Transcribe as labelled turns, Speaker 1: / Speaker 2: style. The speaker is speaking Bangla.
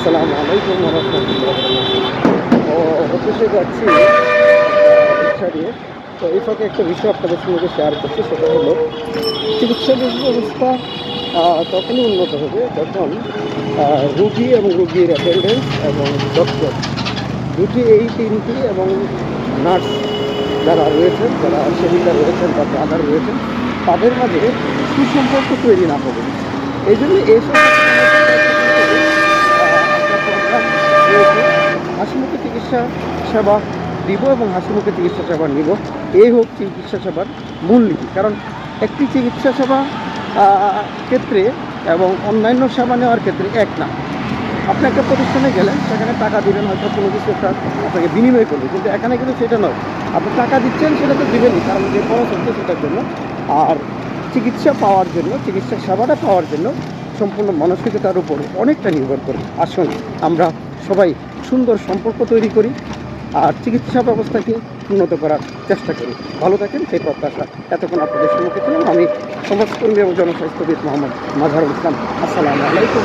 Speaker 1: আসসালামু আলাইকুম রহমতুল্লাহ ও, অফিসে যাচ্ছি রিক্সা দিয়ে। তো এই ফাঁকে একটা বিষয় আপনাদের সঙ্গে শেয়ার করছি, সেটা হলো, চিকিৎসা ব্যবস্থা তখনই উন্নত হবে যখন রুগী এবং রুগীর অ্যাটেন্ডেন্স এবং ডক্টর দুটি এই তিনটি এবং নার্স যারা রয়েছেন, যারা সেবিকা রয়েছেন বা ব্রাদার রয়েছেন, তাদের মাঝে সুসম্পর্ক তৈরি না হবে। এই জন্য এইসব হাসিমুখে চিকিৎসা সেবা দিব এবং হাসিমুখে চিকিৎসা সেবা নিব। এই হোক চিকিৎসা সেবার মূলনীতি কারণ একটি চিকিৎসা সেবা ক্ষেত্রে এবং অন্যান্য সেবা নেওয়ার ক্ষেত্রে এক না। আপনি একটা প্রতিষ্ঠানে গেলেন, সেখানে টাকা দিলেন হয়তো কোনো কিছু একটা আপনাকে বিনিময় করবে। কিন্তু এখানে কিন্তু সেটা নয়। আপনি টাকা দিচ্ছেন, সেটা তো দিবেনই, কারণ যে খরচ হচ্ছে সেটার জন্য। আর চিকিৎসা পাওয়ার জন্য, চিকিৎসা সেবাটা পাওয়ার জন্য সম্পূর্ণ মানসিকতার উপর অনেকটা নির্ভর করে। আসুন, আমরা সবাই সুন্দর সম্পর্ক তৈরি করি আর চিকিৎসা ব্যবস্থাকে উন্নত করার চেষ্টা করি। ভালো থাকেন, সেই প্রত্যাশা এতক্ষণ আপনাদের সম্মুখে ছিলাম। আমি সমাজকর্মী এবং জনস্বাস্থ্যবিদ মোহাম্মদ মাজহারুল ইসলাম। আসসালামু আলাইকুম।